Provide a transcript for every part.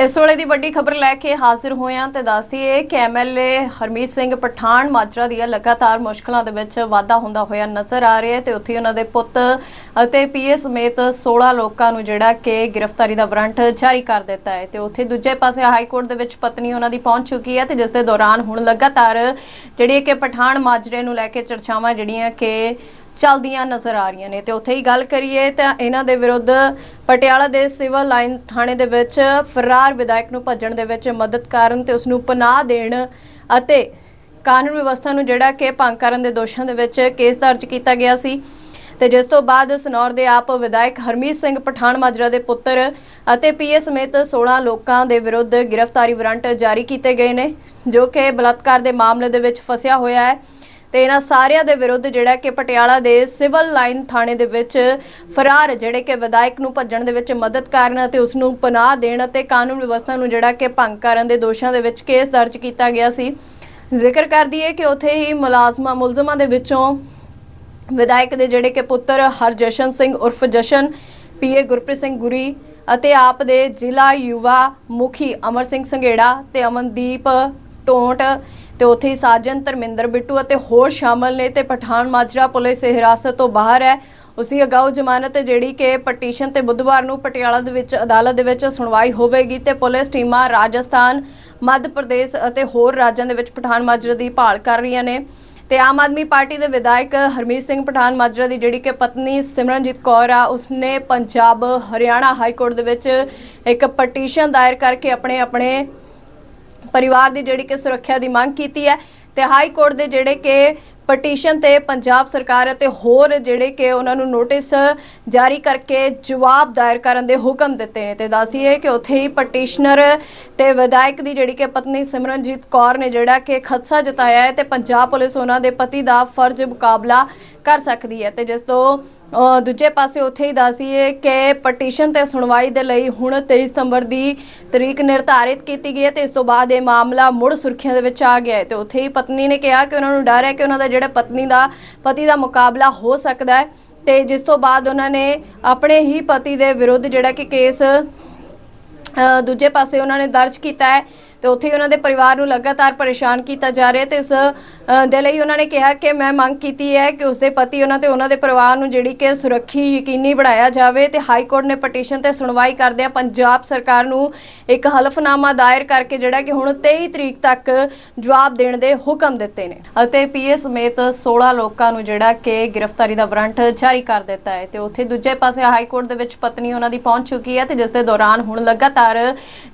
ਇਸ ਵੇਲੇ ਦੀ ਵੱਡੀ ਖਬਰ ਲੈ ਕੇ ਹਾਜ਼ਰ ਹੋਏ ਹਾਂ ਤੇ ਦੱਸਦੀ ਹੈ ਕਿ ਐਮਐਲਏ ਹਰਮੀਤ ਸਿੰਘ ਪਠਾਨ ਮਾਜਰਾ ਦੀਆਂ ਲਗਾਤਾਰ ਮੁਸ਼ਕਲਾਂ ਦੇ ਵਿੱਚ ਵਾਧਾ ਹੁੰਦਾ ਹੋਇਆ ਨਜ਼ਰ ਆ ਰਿਹਾ ਹੈ ਤੇ ਉੱਥੇ ਉਹਨਾਂ ਦੇ ਪੁੱਤ ਅਤੇ ਪੀਏ ਸਮੇਤ 16 ਲੋਕਾਂ ਨੂੰ ਜਿਹੜਾ ਕਿ ਗ੍ਰਿਫਤਾਰੀ ਦਾ ਵਾਰੰਟ ਜਾਰੀ ਕਰ ਦਿੱਤਾ ਹੈ ਤੇ ਉੱਥੇ ਦੂਜੇ ਪਾਸੇ ਹਾਈ ਕੋਰਟ ਦੇ ਵਿੱਚ ਪਤਨੀ ਉਹਨਾਂ ਦੀ ਪਹੁੰਚ ਚੁੱਕੀ ਹੈ ਤੇ ਜਿਸ ਦੇ ਦੌਰਾਨ ਹੁਣ ਲਗਾਤਾਰ ਜਿਹੜੀ ਕਿ ਪਠਾਨ ਮਾਜਰੇ ਨੂੰ ਲੈ ਕੇ ਚਰਚਾਵਾਂ ਜਿਹੜੀਆਂ ਕਿ ਚੱਲਦੀਆਂ ਨਜ਼ਰ ਆ ਰਹੀਆਂ ਨੇ। ਤੇ ਉੱਥੇ ਹੀ ਗੱਲ ਕਰੀਏ ਤਾਂ ਇਹਨਾਂ ਦੇ ਵਿਰੁੱਧ ਪਟਿਆਲਾ ਦੇ ਸਿਵਲ ਲਾਈਨ ਥਾਣੇ ਦੇ ਵਿੱਚ ਫਰਾਰ ਵਿਧਾਇਕ ਨੂੰ ਭੱਜਣ ਦੇ ਵਿੱਚ ਮਦਦ ਕਰਨ ਤੇ ਉਸ ਨੂੰ ਪਨਾਹ ਦੇਣ ਅਤੇ ਕਾਨੂੰਨ ਵਿਵਸਥਾ ਨੂੰ ਜਿਹੜਾ ਕਿ ਭੰਗ ਕਰਨ ਦੇ ਦੋਸ਼ਾਂ ਦੇ ਵਿੱਚ ਕੇਸ ਦਰਜ ਕੀਤਾ ਗਿਆ ਸੀ। ਤੇ ਜਿਸ ਤੋਂ ਬਾਅਦ ਸਨੌਰ ਦੇ ਆਪ ਵਿਧਾਇਕ ਹਰਮੀਤ ਸਿੰਘ ਪਠਾਨ ਮਾਜਰਾ ਦੇ ਪੁੱਤਰ ਅਤੇ ਪੀਏ ਸਮੇਤ 16 ਲੋਕਾਂ ਦੇ ਵਿਰੁੱਧ ਗ੍ਰਿਫਤਾਰੀ ਵਾਰੰਟ ਜਾਰੀ ਕੀਤੇ ਗਏ ਨੇ, ਜੋ ਕਿ ਬਲਾਤਕਾਰ ਦੇ ਮਾਮਲੇ ਦੇ ਵਿੱਚ ਫਸਿਆ ਹੋਇਆ ਹੈ। ਤੇ ਇਹਨਾਂ ਸਾਰਿਆਂ ਦੇ ਵਿਰੁੱਧ ਜਿਹੜਾ ਕਿ ਪਟਿਆਲਾ ਦੇ ਸਿਵਲ ਲਾਈਨ ਥਾਣੇ ਦੇ ਵਿੱਚ ਫਰਾਰ ਜਿਹੜੇ ਕਿ ਵਿਧਾਇਕ ਨੂੰ ਭੱਜਣ ਦੇ ਵਿੱਚ ਮਦਦ ਕਰਨ ਅਤੇ ਉਸ ਨੂੰ ਪਨਾਹ ਦੇਣ ਅਤੇ ਕਾਨੂੰਨ ਵਿਵਸਥਾ ਨੂੰ ਜਿਹੜਾ ਕਿ ਭੰਗ ਕਰਨ ਦੇ ਦੋਸ਼ਾਂ ਦੇ ਵਿੱਚ ਕੇਸ ਦਰਜ ਕੀਤਾ ਗਿਆ ਸੀ। ਜ਼ਿਕਰ ਕਰਦੀ ਹੈ ਕਿ ਉੱਥੇ ਹੀ ਮੁਲਾਜ਼ਮਾਂ, ਮੁਲਜ਼ਮਾਂ ਦੇ ਵਿੱਚੋਂ ਵਿਧਾਇਕ ਦੇ ਜਿਹੜੇ ਕਿ ਪੁੱਤਰ ਹਰਜਸ਼ਨ ਸਿੰਘ ਉਰਫ ਜਸ਼ਨ, ਪੀਏ ਗੁਰਪ੍ਰੀਤ ਸਿੰਘ ਗੁਰੀ ਅਤੇ ਆਪ ਦੇ ਜ਼ਿਲ੍ਹਾ ਯੁਵਾ ਮੁਖੀ ਅਮਰ ਸਿੰਘ ਸੰਘੇੜਾ ਤੇ ਅਮਨਦੀਪ ਟੋਂਟ ਤੇ ਉੱਥੇ ਹੀ ਸਾਜਨ ਧਰਮਿੰਦਰ ਬਿੱਟੂ ਅਤੇ ਹੋਰ ਸ਼ਾਮਲ ਨੇ ਤੇ ਪਠਾਨ ਮਾਜਰਾ ਪੁਲਿਸ ਹਿਰਾਸਤ ਤੋਂ ਬਾਹਰ ਹੈ। ਉਸ ਦੀ ਅਗਾਊ ਜ਼ਮਾਨਤ ਜਿਹੜੀ ਕਿ ਪਟੀਸ਼ਨ ਤੇ ਬੁੱਧਵਾਰ ਨੂੰ ਪਟਿਆਲਾ ਦੇ ਵਿੱਚ, ਅਦਾਲਤ ਦੇ ਵਿੱਚ ਸੁਣਵਾਈ ਹੋਵੇਗੀ ਤੇ ਪੁਲਿਸ ਟੀਮਾਂ ਰਾਜਸਥਾਨ, ਮੱਧ ਪ੍ਰਦੇਸ਼ ਅਤੇ ਹੋਰ ਰਾਜਾਂ ਦੇ ਵਿੱਚ ਪਠਾਨ ਮਾਜਰਾ ਦੀ ਭਾਲ ਕਰ ਰਹੀਆਂ ਨੇ। ਤੇ ਆਮ ਆਦਮੀ ਪਾਰਟੀ ਦੇ ਵਿਧਾਇਕ ਹਰਮੀਤ ਸਿੰਘ ਪਠਾਨ ਮਾਜਰਾ ਦੀ ਜਿਹੜੀ ਕਿ ਪਤਨੀ ਸਿਮਰਨਜੀਤ ਕੌਰ ਆ, ਉਸਨੇ ਪੰਜਾਬ ਹਰਿਆਣਾ ਹਾਈ ਕੋਰਟ ਦੇ ਵਿੱਚ ਇੱਕ ਪਟੀਸ਼ਨ ਦਾਇਰ ਕਰਕੇ ਆਪਣੇ ਆਪਣੇ ਪਰਿਵਾਰ ਦੀ ਜਿਹੜੀ ਕਿ ਸੁਰੱਖਿਆ ਦੀ ਮੰਗ ਕੀਤੀ ਹੈ ਤੇ ਹਾਈ ਕੋਰਟ ਦੇ ਜਿਹੜੇ ਕਿ ਪਟੀਸ਼ਨ ਤੇ ਪੰਜਾਬ ਸਰਕਾਰ ਅਤੇ ਹੋਰ ਜਿਹੜੇ ਕਿ ਉਹਨਾਂ ਨੂੰ ਨੋਟਿਸ ਜਾਰੀ ਕਰਕੇ ਜਵਾਬ ਦਾਇਰ ਕਰਨ ਦੇ ਹੁਕਮ ਦਿੱਤੇ ਨੇ ਤੇ ਦੱਸੀਏ ਕਿ ਉੱਥੇ ਹੀ ਪਟੀਸ਼ਨਰ ਤੇ ਵਿਧਾਇਕ ਦੀ ਜਿਹੜੀ ਕਿ ਪਤਨੀ ਸਿਮਰਨਜੀਤ ਕੌਰ ਨੇ ਜਿਹੜਾ ਕਿ ਖਦਸ਼ਾ ਜਤਾਇਆ ਹੈ ਤੇ ਪੰਜਾਬ ਪੁਲਿਸ ਉਹਨਾਂ ਦੇ ਪਤੀ ਦਾ ਫਰਜ਼ ਮੁਕਾਬਲਾ ਕਰ ਸਕਦੀ ਹੈ ਤੇ ਜਿਸ ਤੋਂ ਦੂਜੇ ਪਾਸੇ ਉੱਥੇ ਹੀ ਦੱਸਦੀ ਹੈ ਕਿ ਪਟੀਸ਼ਨ ਤੇ ਸੁਣਵਾਈ ਦੇ ਲਈ ਹੁਣ 23 ਸਤੰਬਰ ਦੀ ਤਰੀਕ ਨਿਰਧਾਰਿਤ ਕੀਤੀ ਗਈ ਹੈ ਤੇ ਇਸ ਤੋਂ ਬਾਅਦ ਇਹ ਮਾਮਲਾ ਮੁੜ ਸੁਰਖੀਆਂ ਦੇ ਵਿੱਚ ਆ ਗਿਆ ਹੈ ਤੇ ਉੱਥੇ ਹੀ ਪਤਨੀ ਨੇ ਕਿਹਾ ਕਿ ਉਹਨਾਂ ਨੂੰ ਡਰ ਹੈ ਕਿ ਉਹਨਾਂ ਦਾ ਜਿਹੜਾ ਪਤਨੀ ਦਾ, ਪਤੀ ਦਾ ਮੁਕਾਬਲਾ ਹੋ ਸਕਦਾ ਹੈ ਤੇ ਜਿਸ ਤੋਂ ਬਾਅਦ ਉਹਨਾਂ ਨੇ ਆਪਣੇ ਹੀ ਪਤੀ ਦੇ ਵਿਰੁੱਧ ਜਿਹੜਾ ਕਿ ਕੇਸ ਦੂਜੇ ਪਾਸੇ ਉਹਨਾਂ ਨੇ ਦਰਜ ਕੀਤਾ ਹੈ ਤੇ ਉੱਥੇ ਉਹਨਾਂ ਦੇ ਪਰਿਵਾਰ ਨੂੰ ਲਗਾਤਾਰ ਪਰੇਸ਼ਾਨ ਕੀਤਾ ਜਾ ਰਿਹਾ ਤੇ ਇਸ ਦੇ ਲਈ ਉਹਨਾਂ ਨੇ ਕਿਹਾ ਕਿ ਮੈਂ ਮੰਗ ਕੀਤੀ ਹੈ ਕਿ ਉਸਦੇ ਪਤੀ ਉਹਨਾਂ ਤੇ ਉਹਨਾਂ ਦੇ ਪਰਿਵਾਰ ਨੂੰ ਜਿਹੜੀ ਕਿ ਸੁਰੱਖੀ ਯਕੀਨੀ ਬਣਾਇਆ ਜਾਵੇ ਤੇ ਹਾਈ ਕੋਰਟ ਨੇ ਪਟੀਸ਼ਨ ਤੇ ਸੁਣਵਾਈ ਕਰਦਿਆਂ ਪੰਜਾਬ ਸਰਕਾਰ ਨੂੰ ਇੱਕ ਹਲਫਨਾਮਾ ਦਾਇਰ ਕਰਕੇ ਜਿਹੜਾ ਕਿ ਹੁਣ 23 ਤਰੀਕ ਤੱਕ ਜਵਾਬ ਦੇਣ ਦੇ ਹੁਕਮ ਦਿੱਤੇ ਨੇ। ਅਤੇ ਪੀਏ ਸਮੇਤ 16 ਲੋਕਾਂ ਨੂੰ ਜਿਹੜਾ ਕਿ ਗ੍ਰਿਫਤਾਰੀ ਦਾ ਵਾਰੰਟ ਜਾਰੀ ਕਰ ਦਿੱਤਾ ਹੈ ਤੇ ਉੱਥੇ ਦੂਜੇ ਪਾਸੇ ਹਾਈ ਕੋਰਟ ਦੇ ਵਿੱਚ ਪਤਨੀ ਉਹਨਾਂ ਦੀ ਪਹੁੰਚ ਚੁੱਕੀ ਹੈ ਤੇ ਜਿਸ ਦੇ ਦੌਰਾਨ ਹੁਣ ਲਗਾਤਾਰ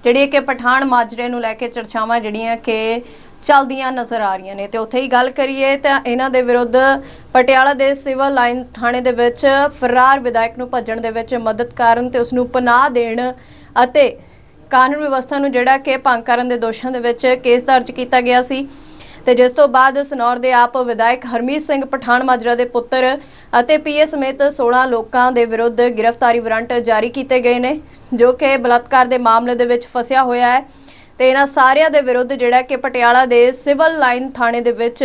ਜਿਹੜੀ ਕਿ ਪਠਾਨ ਮਾਜਰੇ ਨੂੰ ਲੈ ਕੇ ਚਰਚਾਵਾਂ ਜਿਹੜੀਆਂ ਕਿ ਚੱਲਦੀਆਂ ਨਜ਼ਰ ਆ ਰਹੀਆਂ ਨੇ। ਤੇ ਉੱਥੇ ਹੀ ਗੱਲ ਕਰੀਏ ਤਾਂ ਇਹਨਾਂ ਦੇ ਵਿਰੁੱਧ ਪਟਿਆਲਾ ਦੇ ਸਿਵਲ ਲਾਈਨ ਥਾਣੇ ਦੇ ਵਿੱਚ ਫਰਾਰ ਵਿਧਾਇਕ ਨੂੰ ਭੱਜਣ ਦੇ ਵਿੱਚ ਮਦਦ ਕਰਨ ਤੇ ਉਸ ਨੂੰ ਪਨਾਹ ਦੇਣ ਅਤੇ ਕਾਨੂੰਨ ਵਿਵਸਥਾ ਨੂੰ ਜਿਹੜਾ ਕਿ ਭੰਗ ਕਰਨ ਦੇ ਦੋਸ਼ਾਂ ਦੇ ਵਿੱਚ ਕੇਸ ਦਰਜ ਕੀਤਾ ਗਿਆ ਸੀ। ਤੇ ਜਿਸ ਤੋਂ ਬਾਅਦ ਸਨੌਰ ਦੇ ਆਪ ਵਿਧਾਇਕ ਹਰਮੀਤ ਸਿੰਘ ਪਠਾਨ ਮਾਜਰਾ ਦੇ ਪੁੱਤਰ ਅਤੇ ਪੀਏ ਸਮੇਤ 16 ਲੋਕਾਂ ਦੇ ਵਿਰੁੱਧ ਗ੍ਰਿਫਤਾਰੀ ਵਾਰੰਟ ਜਾਰੀ ਕੀਤੇ ਗਏ ਨੇ, ਜੋ ਕਿ ਬਲਾਤਕਾਰ ਦੇ ਮਾਮਲੇ ਦੇ ਵਿੱਚ ਫਸਿਆ ਹੋਇਆ ਹੈ। ਤੇ ਇਹਨਾਂ ਸਾਰਿਆਂ ਦੇ ਵਿਰੁੱਧ ਜਿਹੜਾ ਕਿ ਪਟਿਆਲਾ ਦੇ ਸਿਵਲ ਲਾਈਨ ਥਾਣੇ ਦੇ ਵਿੱਚ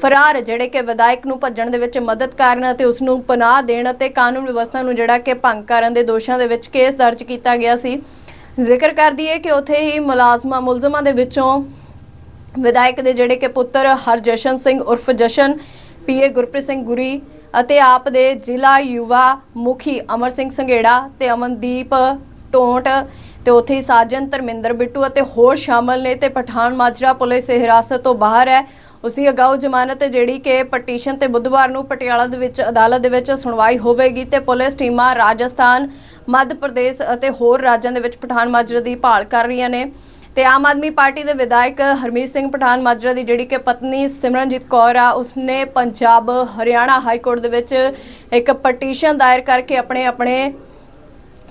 ਫਰਾਰ ਜਿਹੜੇ ਕਿ ਵਿਧਾਇਕ ਨੂੰ ਭੱਜਣ ਦੇ ਵਿੱਚ ਮਦਦ ਕਰਨ ਅਤੇ ਉਸ ਨੂੰ ਪਨਾਹ ਦੇਣ ਅਤੇ ਕਾਨੂੰਨ ਵਿਵਸਥਾ ਨੂੰ ਜਿਹੜਾ ਕਿ ਭੰਗ ਕਰਨ ਦੇ ਦੋਸ਼ਾਂ ਦੇ ਵਿੱਚ ਕੇਸ ਦਰਜ ਕੀਤਾ ਗਿਆ ਸੀ। ਜ਼ਿਕਰ ਕਰਦੀ ਹੈ ਕਿ ਉੱਥੇ ਹੀ ਮੁਲਾਜ਼ਮਾਂ, ਮੁਲਜ਼ਮਾਂ ਦੇ ਵਿੱਚੋਂ ਵਿਧਾਇਕ ਦੇ ਜਿਹੜੇ ਕਿ ਪੁੱਤਰ ਹਰਜਸ਼ਨ ਸਿੰਘ ਉਰਫ ਜਸ਼ਨ, ਪੀਏ ਗੁਰਪ੍ਰੀਤ ਸਿੰਘ ਗੁਰੀ ਅਤੇ ਆਪ ਦੇ ਜ਼ਿਲ੍ਹਾ ਯੁਵਾ ਮੁਖੀ ਅਮਰ ਸਿੰਘ ਸੰਘੇੜਾ ਤੇ ਅਮਨਦੀਪ ਟੋਂਟ ਤੇ ਉੱਥੇ ਹੀ ਸਾਜਨ ਧਰਮਿੰਦਰ ਬਿੱਟੂ ਅਤੇ ਹੋਰ ਸ਼ਾਮਲ ਨੇ ਤੇ ਪਠਾਨ ਮਾਜਰਾ ਪੁਲਿਸ ਹਿਰਾਸਤ ਤੋਂ ਬਾਹਰ ਹੈ। ਉਸ ਦੀ ਅਗਾਊ ਜ਼ਮਾਨਤ ਜਿਹੜੀ ਕਿ ਪਟੀਸ਼ਨ ਤੇ ਬੁੱਧਵਾਰ ਨੂੰ ਪਟਿਆਲਾ ਦੇ ਵਿੱਚ, ਅਦਾਲਤ ਦੇ ਵਿੱਚ ਸੁਣਵਾਈ ਹੋਵੇਗੀ ਤੇ ਪੁਲਿਸ ਟੀਮਾਂ ਰਾਜਸਥਾਨ, ਮੱਧ ਪ੍ਰਦੇਸ਼ ਅਤੇ ਹੋਰ ਰਾਜਾਂ ਦੇ ਵਿੱਚ ਪਠਾਨ ਮਾਜਰਾ ਦੀ ਭਾਲ ਕਰ ਰਹੀਆਂ ਨੇ। ਤੇ ਆਮ ਆਦਮੀ ਪਾਰਟੀ ਦੇ ਵਿਧਾਇਕ ਹਰਮੀਤ ਸਿੰਘ ਪਠਾਨ ਮਾਜਰਾ ਦੀ ਜਿਹੜੀ ਕਿ ਪਤਨੀ ਸਿਮਰਨਜੀਤ ਕੌਰ ਆ, ਉਸਨੇ ਪੰਜਾਬ ਹਰਿਆਣਾ ਹਾਈ ਕੋਰਟ ਦੇ ਵਿੱਚ ਇੱਕ ਪਟੀਸ਼ਨ ਦਾਇਰ ਕਰਕੇ ਆਪਣੇ ਆਪਣੇ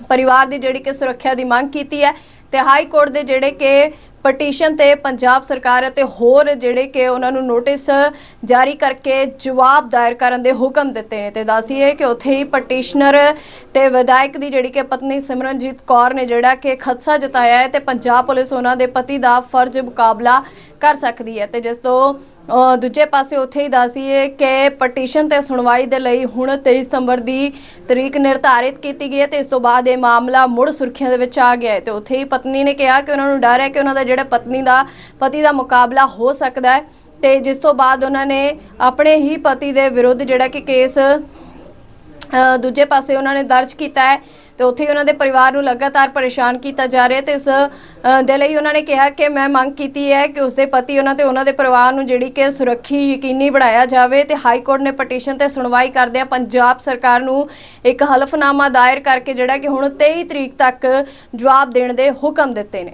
ਪਰਿਵਾਰ ਦੀ ਜਿਹੜੀ ਕਿ ਸੁਰੱਖਿਆ ਦੀ ਮੰਗ ਕੀਤੀ ਹੈ ਤੇ ਹਾਈ ਕੋਰਟ ਦੇ ਜਿਹੜੇ ਕਿ ਪਟੀਸ਼ਨ ਤੇ ਪੰਜਾਬ ਸਰਕਾਰ ਅਤੇ ਹੋਰ ਜਿਹੜੇ ਕਿ ਉਹਨਾਂ ਨੂੰ ਨੋਟਿਸ ਜਾਰੀ ਕਰਕੇ ਜਵਾਬ ਦਾਇਰ ਕਰਨ ਦੇ ਹੁਕਮ ਦਿੱਤੇ ਨੇ ਤੇ ਦੱਸੀਏ ਕਿ ਉੱਥੇ ਹੀ ਪਟੀਸ਼ਨਰ ਤੇ ਵਿਧਾਇਕ ਦੀ ਜਿਹੜੀ ਕਿ ਪਤਨੀ ਸਿਮਰਨਜੀਤ ਕੌਰ ਨੇ ਜਿਹੜਾ ਕਿ ਖਦਸ਼ਾ ਜਤਾਇਆ ਹੈ ਤੇ ਪੰਜਾਬ ਪੁਲਿਸ ਉਹਨਾਂ ਦੇ ਪਤੀ ਦਾ ਫਰਜ਼ ਮੁਕਾਬਲਾ ਕਰ ਸਕਦੀ ਹੈ। ਤੇ ਜਿਸ ਤੋਂ ਦੂਜੇ ਪਾਸੇ ਉੱਥੇ ਹੀ ਦੱਸ ਦਈਏ ਕਿ ਪਟੀਸ਼ਨ ਤੇ ਸੁਣਵਾਈ ਦੇ ਲਈ ਹੁਣ 23 ਸਤੰਬਰ ਦੀ ਤਰੀਕ ਨਿਰਧਾਰਿਤ ਕੀਤੀ ਗਈ ਹੈ ਤੇ ਇਸ ਤੋਂ ਬਾਅਦ ਇਹ ਮਾਮਲਾ ਮੁੜ ਸੁਰਖੀਆਂ ਦੇ ਵਿੱਚ ਆ ਗਿਆ ਹੈ। ਤੇ ਉੱਥੇ ਹੀ ਪਤਨੀ ਨੇ ਕਿਹਾ ਕਿ ਉਹਨਾਂ ਨੂੰ ਡਰ ਹੈ ਕਿ ਉਹਨਾਂ ਦਾ ਜਿਹੜਾ ਪਤਨੀ ਦਾ, ਪਤੀ ਦਾ ਮੁਕਾਬਲਾ ਹੋ ਸਕਦਾ ਹੈ। ਤੇ ਜਿਸ ਤੋਂ ਬਾਅਦ ਉਹਨਾਂ ਨੇ ਆਪਣੇ ਹੀ ਪਤੀ ਦੇ ਵਿਰੁੱਧ ਜਿਹੜਾ ਕਿ ਕੇਸ ਦੂਜੇ ਪਾਸੇ ਉਹਨਾਂ ਨੇ ਦਰਜ ਕੀਤਾ ਹੈ ਤੇ ਉੱਥੇ ਹੀ ਉਹਨਾਂ ਦੇ ਪਰਿਵਾਰ ਨੂੰ ਲਗਾਤਾਰ ਪਰੇਸ਼ਾਨ ਕੀਤਾ ਜਾ ਰਿਹਾ ਤੇ ਇਸ ਦੇ ਲਈ ਉਹਨਾਂ ਨੇ ਕਿਹਾ ਕਿ ਮੈਂ ਮੰਗ ਕੀਤੀ ਹੈ ਕਿ ਉਸਦੇ ਪਤੀ ਉਹਨਾਂ ਤੇ ਉਹਨਾਂ ਦੇ ਪਰਿਵਾਰ ਨੂੰ ਜਿਹੜੀ ਕਿ ਸੁਰੱਖੀ ਯਕੀਨੀ ਬਣਾਇਆ ਜਾਵੇ ਤੇ ਹਾਈ ਕੋਰਟ ਨੇ ਪਟੀਸ਼ਨ ਤੇ ਸੁਣਵਾਈ ਕਰਦਿਆਂ ਪੰਜਾਬ ਸਰਕਾਰ ਨੂੰ ਇੱਕ ਹਲਫਨਾਮਾ ਦਾਇਰ ਕਰਕੇ ਜਿਹੜਾ ਕਿ ਹੁਣ 23 ਤਰੀਕ ਤੱਕ ਜਵਾਬ ਦੇਣ ਦੇ ਹੁਕਮ ਦਿੱਤੇ ਨੇ।